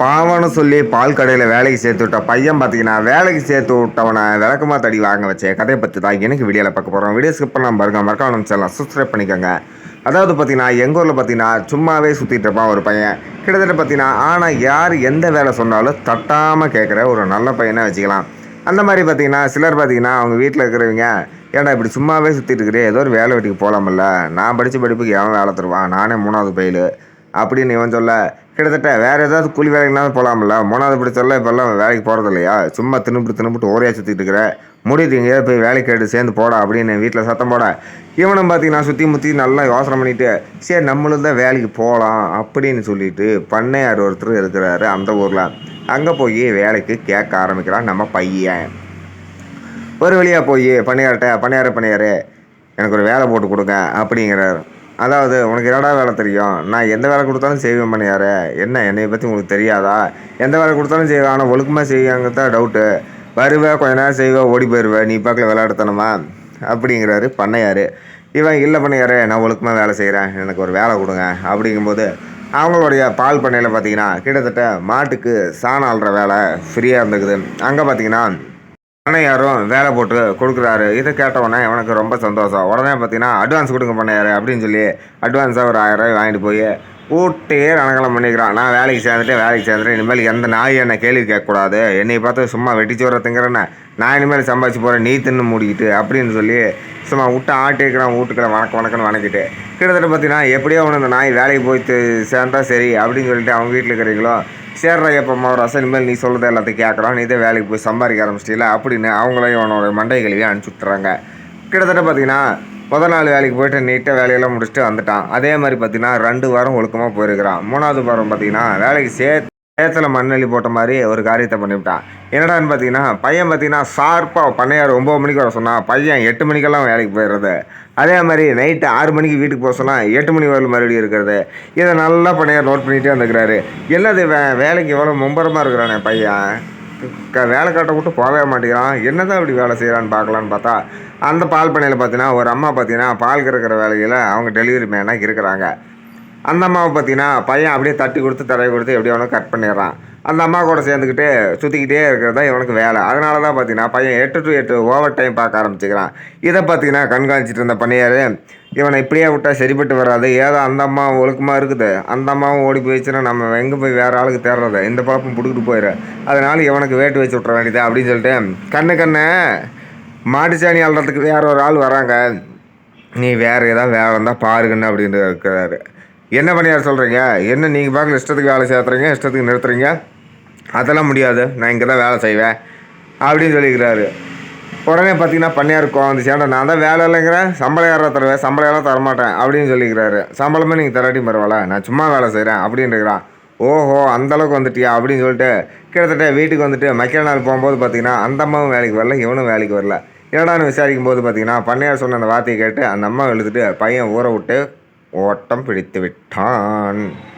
பாவம்னு சொல்லி பால் கடையில் வேலைக்கு சேர்த்து விட்ட பையன் பார்த்தீங்கன்னா வேலைக்கு சேர்த்து விட்டவனை விளக்கமாக தடி வாங்க வச்ச கதையை பற்றி தான் எனக்கு வீடியோவில் பார்க்க போகிறோம் வீடியோ ஸ்கிப் பண்ணாம பாருங்க. மறக்காம நினச்சிடலாம் சப்ஸ்கிரைப் பண்ணிக்கோங்க. அதாவது பார்த்தீங்கன்னா எங்கள் ஊரில் பார்த்தீங்கன்னா சும்மாவே சுற்றிட்டு இருப்பான் ஒரு பையன். கிட்டத்தட்ட பார்த்தீங்கன்னா ஆனால் யார் எந்த வேலை சொன்னாலும் தட்டாமல் கேட்குற ஒரு நல்ல பையனை வச்சுக்கலாம். அந்த மாதிரி பார்த்தீங்கன்னா சிலர் பார்த்தீங்கன்னா அவங்க வீட்டில் இருக்கிறவங்க ஏன்டா இப்படி சும்மாவே சுற்றிட்டு இருக்கிறே ஏதோ ஒரு வேலை வெட்டிக்கு போகலாமில்ல நான் படித்த படிப்புக்கு எவன் வேலை தருவான்? நானே மூணாவது பயில். அப்படின்னு இவன் சொல்ல கிட்டத்தட்ட வேறு ஏதாவது கூலி வேலைக்குனாலும் போகலாம்ல மூணாவது படிச்சல இப்போல்லாம் வேலைக்கு போகிறது இல்லையா சும்மா தின்னுபிட்டு தின்னுபிட்டு ஓரையா சுற்றிட்டு இருக்கிற. முடியுது எங்கேயாவது போய் வேலைக்கு கேட்டு சேர்ந்து போடா அப்படின்னு வீட்டில் சத்தம் போட. இவனும் பார்த்தீங்கன்னா சுற்றி முற்றி நல்லா யோசனை பண்ணிட்டு சரி நம்மளும் தான் வேலைக்கு போகலாம் அப்படின்னு சொல்லிட்டு பண்ணையார் ஒருத்தர் இருக்கிறாரு அந்த ஊரில். அங்கே போய் வேலைக்கு கேட்க ஆரம்பிக்கிறான் நம்ம பையன். ஒரு வழியாக போய் பண்ணியார்கிட்ட பண்ணியாரு பண்ணையார் எனக்கு ஒரு வேலை போட்டு கொடுங்க அப்படிங்கிறார். அதாவது உனக்கு என்னடா வேலை தெரியும்? நான் எந்த வேலை கொடுத்தாலும் செய்வேன் பண்ணியாரு என்ன என்னை பற்றி உங்களுக்கு தெரியாதா? எந்த வேலை கொடுத்தாலும் செய்வேன். ஆனால் ஒழுக்கமாக செய்வாங்க தான் டவுட்டு வருவேன் கொஞ்ச நேரம் செய்வேன் ஓடி போயிடுவேன் நீ பார்க்கல விளையாடுத்தனமா? அப்படிங்கிறாரு பண்ணையார். இவன் இல்லை பண்ணியாரு நான் ஒழுக்கமாக வேலை செய்கிறேன் எனக்கு ஒரு வேலை கொடுங்க. அப்படிங்கும்போது அவங்களுடைய பால் பண்ணையில் பார்த்தீங்கன்னா கிட்டத்தட்ட மாட்டுக்கு சாணம் ஆள்ற வேலை ஃப்ரீயாக இருந்துக்குது. அங்கே பார்த்தீங்கன்னா பண்ணையாரும் வேலை போட்டு கொடுக்குறாரு. இதை கேட்டவுடனே எனக்கு ரொம்ப சந்தோஷம். உடனே பார்த்தீங்கன்னா அட்வான்ஸ் கொடுங்க பண்ணையாரு அப்படின்னு சொல்லி அட்வான்ஸாக ஒரு ஆயிரம் ரூபாய் வாங்கிட்டு போய் ஊட்டே ரணகலம் பண்ணிக்கிறான். நான் வேலைக்கு சேர்ந்துட்டு வேலைக்கு சேர்ந்துட்டு இனிமேல் எந்த நாய் என்னை கேள்வி கேட்கக்கூடாது. என்னை பார்த்து சும்மா வெட்டிச்சு வர திங்கிறேன்னு. நான் இனிமேல் சம்பாதிச்சு போகிறேன் நீ தின்னு மூடிக்கிட்டு அப்படின்னு சொல்லி சும்மா விட்டு ஆட்டிக்கிறான் வீட்டுக்குள்ள வணக்கம் வணக்கம்னு வணக்கிட்டு. கிட்டத்தட்ட பார்த்தீங்கன்னா எப்படியோ அவனு இந்த நாய் வேலைக்கு போய் சேர்ந்தா சரி அப்படின்னு சொல்லிட்டு அவங்க வீட்டில் இருக்கிறீங்களோ சேர்றா எப்போ ஒரு இனிமேல் நீ சொல்கிறத எல்லாத்தையும் கேட்குறான் நீ இதே வேலைக்கு போய் சம்பாதிக்க ஆரம்பிச்சிட்டில அப்படின்னு அவங்களையும் இவனோட மண்டை கழுவி அனுப்பிச்சி விட்டுறாங்க. கிட்டத்தட்ட பார்த்தீங்கன்னா முதல் நாள் வேலைக்கு போயிட்டு நீட்டாக வேலையெல்லாம் முடிச்சுட்டு வந்துட்டான். அதே மாதிரி பார்த்தீங்கன்னா ரெண்டு வாரம் ஒழுக்கமாக போயிருக்கிறான். மூணாவது வாரம் பார்த்தீங்கன்னா வேலைக்கு சே சேத்துல மண்ணெல்லி போட்ட மாதிரி ஒரு காரியத்தை பண்ணிவிட்டான். என்னடான்னு பார்த்தீங்கன்னா பையன் பார்த்தீங்கன்னா ஷார்ப்பாக பண்ணையார் ஒம்பது மணிக்கு வர சொன்னான். பையன் எட்டு மணிக்கெல்லாம் வேலைக்கு போயிடுறது. அதே மாதிரி நைட்டு ஆறு மணிக்கு வீட்டுக்கு போக சொன்னால் எட்டு மணி வரல மறுபடியும் இருக்கிறது. இதை நல்லா பண்ணையார் நோட் பண்ணிகிட்டே வந்துக்கிறாரு என்னது வே வேலைக்கு எவ்வளோ மும்பரமாக இருக்கிறானே பையன்? க வேலை காட்ட விட்டு போகவே மாட்டேங்கிறான். என்னதான் இப்படி வேலை செய்கிறான்னு பார்க்கலான்னு பார்த்தா அந்த பால் பண்ணையில் பார்த்தீங்கன்னா ஒரு அம்மா பார்த்தீங்கன்னா பால் கறக்கிற வேலையில் அவங்க டெலிவரி மேனாக இருக்கிறாங்க. அந்த அம்மாவை பார்த்தீங்கன்னா பையன் அப்படியே தட்டி கொடுத்து தடவை கொடுத்து எப்படி ஒன்று கட் பண்ணிடுறான். அந்த அம்மா கூட சேர்ந்துக்கிட்டு சுற்றிக்கிட்டே இருக்கிறது தான் இவனுக்கு வேலை. அதனால தான் பார்த்தீங்கன்னா பையன் எட்டு டு எட்டு ஓவர் டைம் பார்க்க ஆரம்பிச்சுக்கிறான். இதை பார்த்தீங்கன்னா கண்காணிச்சிட்டு இருந்த பணியார் இவனை இப்படியே விட்டால் சரிப்பட்டு வராது. ஏதோ அந்த அம்மா ஒழுக்கமாக இருக்குது. அந்த அம்மாவும் ஓடி போயிடுச்சுன்னா நம்ம எங்கே போய் வேறு ஆளுக்கு தேடுறது? இந்த பழப்பும் பிடிக்கிட்டு போயிடு அதனால இவனுக்கு வேட்டு வச்சு விட்ற வேண்டியது? அப்படின்னு சொல்லிட்டு கண்ணு கண்ணு மாட்டுச்சாணி அள்ளுறதுக்கு வேற ஒரு ஆள் வராங்க. நீ வேறு ஏதாவது வேலை இருந்தால் பாருங்கன்னு அப்படின்னு இருக்கிறாரு. என்ன பண்ணியார் சொல்கிறீங்க என்ன நீங்கள் பார்க்கல இஷ்டத்துக்கு வேலை சேர்த்துறீங்க இஷ்டத்துக்கு நிறுத்துறீங்க? அதெல்லாம் முடியாது. நான் இங்கே தான் வேலை செய்வேன். அப்படின்னு சொல்லிக்கிறாரு. உடனே பார்த்தீங்கன்னா பண்ணியார் கோவம் சேண்டா நான் தான் வேலை இல்லைங்கிறேன் சம்பளம் யாரா தருவேன்? சம்பளம் யாரும் தரமாட்டேன்? அப்படின்னு சொல்லிக்கிறாரு. சம்பளமே நீங்கள் தராட்டி பரவாயில்ல. நான் சும்மா வேலை செய்கிறேன் அப்படின்னுக்கிறான் ஓஹோ அந்த அளவுக்கு வந்துட்டியா? அப்படின்னு சொல்லிட்டு கிட்டத்தட்ட வீட்டுக்கு வந்துட்டு மக்கள் நாள் போகும்போது பார்த்தீங்கன்னா அந்த அம்மாவும் வேலைக்கு வரல இவனும் வேலைக்கு வரல. என்னடான்னு விசாரிக்கும் போது பார்த்தீங்கன்னா பண்ணையார் சொன்ன அந்த வார்த்தையை கேட்டு அந்த அம்மா எழுதிட்டு பையன் ஊற விட்டு ஓட்டம் பிடித்து விட்டான்.